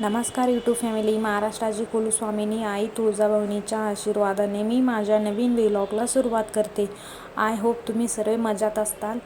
नमस्कार YouTube family महाराष्ट्राची कुलस्वामिनी आई तुळजाभवनीच्या आशीर्वादाने मी माझ्या नवीन व्लॉगला सुरुवात करते. आय होप तुम्ही सर्व मजात असताल.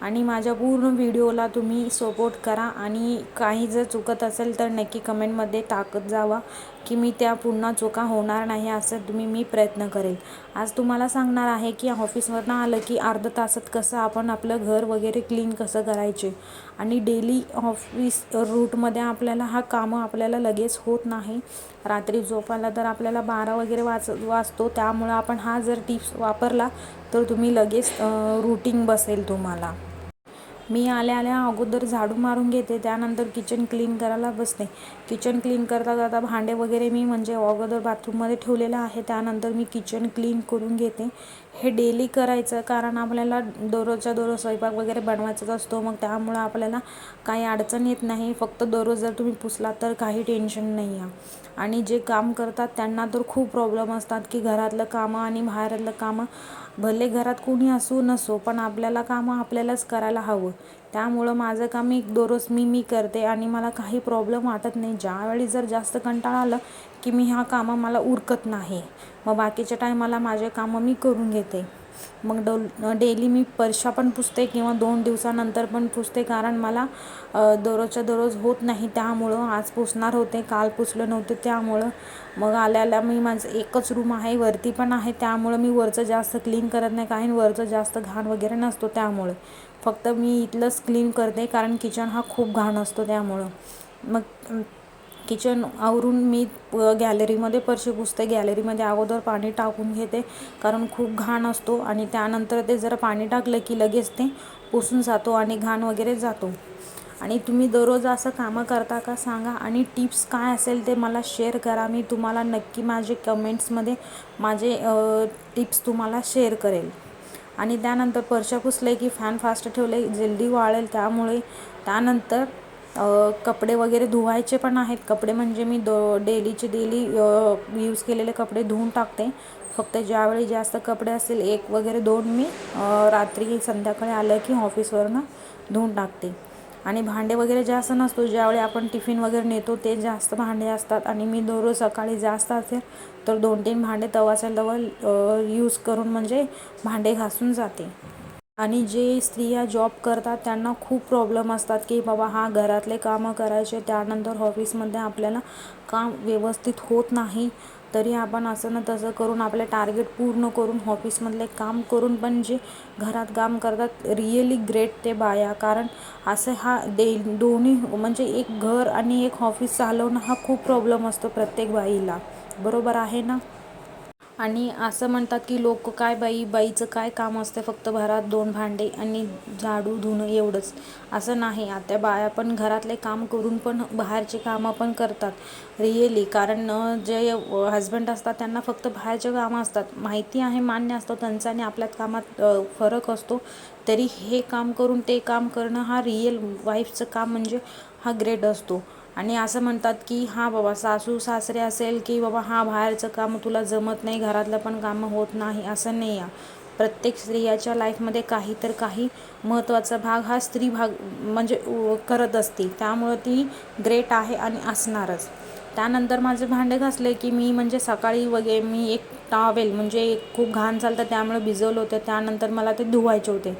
आणि माझ्या पूर्ण व्हिडिओला तुम्ही सपोर्ट करा. आणि काही जर चुकत असेल तर नक्की कमेंटमध्ये टाकत जावा. की मी त्या पुन्हा चुका होणार नाही असं तुम्ही मी प्रयत्न करेल. आज तुम्हाला सांगणार आहे की ऑफिसवरनं आलं की अर्धा तासात कसं आपण आपलं घर वगैरे क्लीन कसं करायचे. आणि डेली ऑफिस रूटमध्ये आपल्याला हा कामं आपल्याला लगेच होत नाही. रात्री झोपायला तर आपल्याला बारा वगैरे वाच वाचतो त्यामुळं आपण हा जर टिप्स वापरला तर तुम्ही लगेच रूटिंग बसेल तुम्हाला. मी आल्या आल्या अगोदर झाडू मारून घेते त्यानंतर किचन क्लीन करायला बसते. किचन क्लीन करता करता भांडे वगैरे मी म्हणजे अगोदर बाथरूममध्ये ठेवलेलं आहे त्यानंतर मी किचन क्लीन करून घेते. हे डेली करायचं. कारण आपल्याला दररोजच्या दररोज स्वयंपाक वगैरे बनवायचाच असतो. मग त्यामुळं आपल्याला काही अडचण येत नाही. फक्त दररोज जर तुम्ही पुसला तर काही टेन्शन नाही आहे. आणि जे काम करतात त्यांना तर खूप प्रॉब्लेम असतात की घरातलं कामं आणि बाहेरातलं कामं. भले घरात कोणी असू नसो पण आपल्याला कामं आपल्यालाच करायला हवं. त्यामुळं माझं काम मी दररोज मी मी करते आणि मला काही प्रॉब्लेम वाटत नाही. ज्यावेळी जर जास्त कंटाळा आलं की मी ह्या कामं मला उरकत नाही. मग बाकीच्या टायमाला माझे कामं मी करून घेते. मग डो डेली मी परशा पण पुसते किंवा दोन दिवसानंतर पण पुसते. कारण मला दररोजच्या दररोज होत नाही त्यामुळं. आज पुसणार होते काल पुसलं नव्हतं त्यामुळं. मग आल्याला मी माझं एकच रूम आहे वरती पण आहे. त्यामुळं मी वरचं जास्त क्लीन करत नाही. काही वरचं जास्त घाण वगैरे नसतो त्यामुळे. फक्त मी इथलंच क्लीन करते कारण किचन हा खूप घाण असतो त्यामुळं. मग किचन आवरून मी गॅलरीमध्ये परशी पुसते गॅलरीमध्ये अगोदर पाणी टाकून घेते. कारण खूप घाण असतो आणि त्यानंतर ते जरा पाणी टाकलं की लगेच ते पुसून जातो आणि घाण वगैरे जातो. आणि तुम्ही दररोज असं कामं करता का सांगा? आणि टिप्स काय असेल ते मला शेअर करा. मी तुम्हाला नक्की माझे कमेंट्समध्ये माझे टिप्स तुम्हाला शेअर करेल. आणि त्यानंतर परशा पुसले की फॅन फास्ट ठेवले जल्दी वाळेल त्यामुळे. त्यानंतर कपडे वगैरे धुवायचे पण आहेत. कपडे म्हणजे मी दो डेलीचे डेली यूज केलेले कपडे धुवून टाकते. फक्त ज्यावेळी जास्त कपडे असतील एक वगैरे दोन मी रात्री संध्याकाळी आलं की ऑफिसवरनं धुवून टाकते. आणि भांडे वगैरे जास्त नसतो. ज्यावेळी आपण टिफिन वगैरे नेतो ते जास्त भांडे असतात. आणि मी दररोज सकाळी जास्त असेल तर दोन तीन भांडे तवाच्या तवा यूज करून म्हणजे भांडे घासून जाते. आणि जे स्त्रिया जॉब करतात त्यांना खूप प्रॉब्लेम असतात की बाबा हा घरातले कामं करायचे त्यानंतर ऑफिसमध्ये आपल्याला काम व्यवस्थित होत नाही. तरी आपण असं ना तसं करून आपले टार्गेट पूर्ण करून ऑफिसमधले काम करून पण जे घरात काम करतात रिअली ग्रेट ते बाया. कारण असं हा डे दोन्ही म्हणजे एक घर आणि एक ऑफिस चालवणं हा खूप प्रॉब्लेम असतो प्रत्येक बाईला. बरोबर आहे ना? आणि असं म्हणतात की लोक काय बाई बाईचं काय काम असतं फक्त घरात दोन भांडे आणि झाडू धुणं एवढंच. असं नाही. आता बाया पण घरातले काम करून पण बाहेरचे कामं पण करतात. रिअली कारण जे हजबंड असतात त्यांना फक्त बाहेरचे कामं असतात. माहिती आहे मान्य असतं त्यांचं आणि आपल्यात कामात फरक असतो. तरी हे काम करून ते काम करणं हा रिअल वाईफचं काम म्हणजे हा ग्रेट असतो. आणि असं म्हणतात की हां बाबा सासू सासरे असेल की बाबा हा बाहेरचं काम तुला जमत नाही घरातलं पण कामं होत नाही असं नाही आहे. प्रत्येक स्त्रियाच्या लाईफमध्ये काही तर काही महत्त्वाचा भाग हा स्त्री भाग म्हणजे करत असते. त्यामुळं ती ग्रेट आहे आणि असणारच. त्यानंतर माझे भांडे घासले की मी म्हणजे सकाळी वगैरे मी एक टावेल म्हणजे खूप घाण चालतं त्यामुळे भिजवलं होतं. त्यानंतर मला ते धुवायचे होते.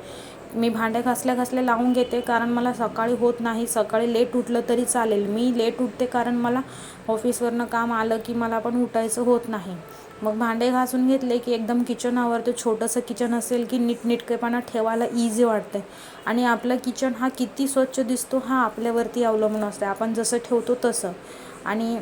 मी भांडे घासल्या घासल्या लावून घेते कारण मला सकाळी होत नाही. सकाळी लेट उठलं तरी चालेल. मी लेट उठते कारण मला ऑफिसवरनं काम आलं की मला पण उठायचं होत नाही. मग भांडे घासून घेतले की एकदम किचन आवरते. छोटंसं किचन असेल की नीटनेटकेपणा ठेवायला इझी वाटते. आणि आपलं किचन हा किती स्वच्छ दिसतो हा आपल्यावरती अवलंबून असते. आपण जसं ठेवतो तसं. आणि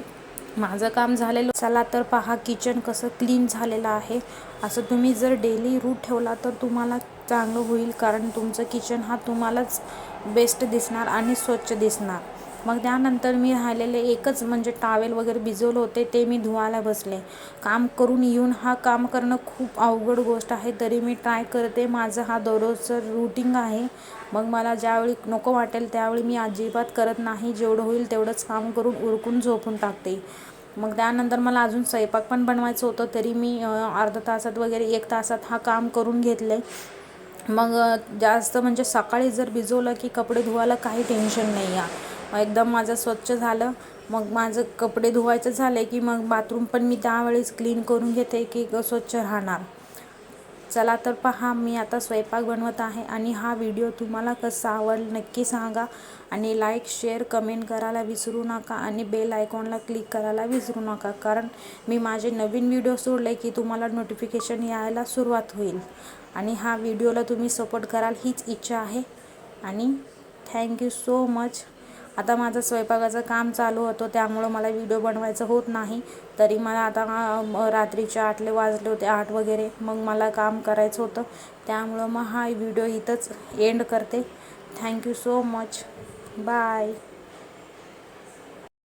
माझं काम झालेलं चला तर पहा किचन कसं क्लीन झालेलं आहे. असं तुम्ही जर डेली रूट ठेवला तर तुम्हाला चांगलं होईल कारण तुमचं किचन हा तुम्हालाच बेस्ट दिसणार आणि स्वच्छ दिसणार. मग त्यानंतर मी राहिलेले एकच म्हणजे टावेल वगैरे भिजवलं होते ते मी धुवायला बसले. काम करून येऊन हा काम करणं खूप अवघड गोष्ट आहे तरी मी ट्राय करते. माझं हा दररोजचं रुटीन आहे. मग मला ज्यावेळी नको वाटेल त्यावेळी मी अजिबात करत नाही. जेवढं होईल तेवढंच काम करून उरकून झोपून टाकते. मग त्यानंतर मला अजून स्वयंपाक पण बनवायचं होतं तरी मी अर्धा तासात वगैरे एक तासात हा काम करून घेतलं. आहे मग जास्त म्हणजे सकाळी जर भिजवलं की कपडे धुवायला काही टेन्शन नाही आहे. एकदम माझं स्वच्छ झालं. मग माझं कपडे धुवायचं झाले की मग बाथरूम पण मी त्यावेळेस क्लीन करून घेते की स्वच्छ राहणार. चला तर पहा मी आता स्वयंपाक बनवत आहे आणि हा व्हिडिओ तुम्हाला कसा आवडला नक्की सांगा आणि लाईक शेअर कमेंट करायला विसरू नका आणि बेल आयकॉनला क्लिक करायला विसरू नका. कारण मी माझे नवीन व्हिडिओ सोडले की तुम्हाला नोटिफिकेशन यायला सुरुवात होईल. आणि हा व्हिडिओला तुम्ही सपोर्ट कराल हीच इच्छा आहे. आणि थँक्यू सो मच आता माझं स्वयंपाकाचं काम चालू होतं त्यामुळं मला व्हिडिओ बनवायचं होत नाही. तरी मला आता रात्रीचे आठले वाजले होते आठ वगैरे. मग मला काम करायचं होतं. त्यामुळं मग हा व्हिडिओ इथंच एंड करते. Thank you so much bye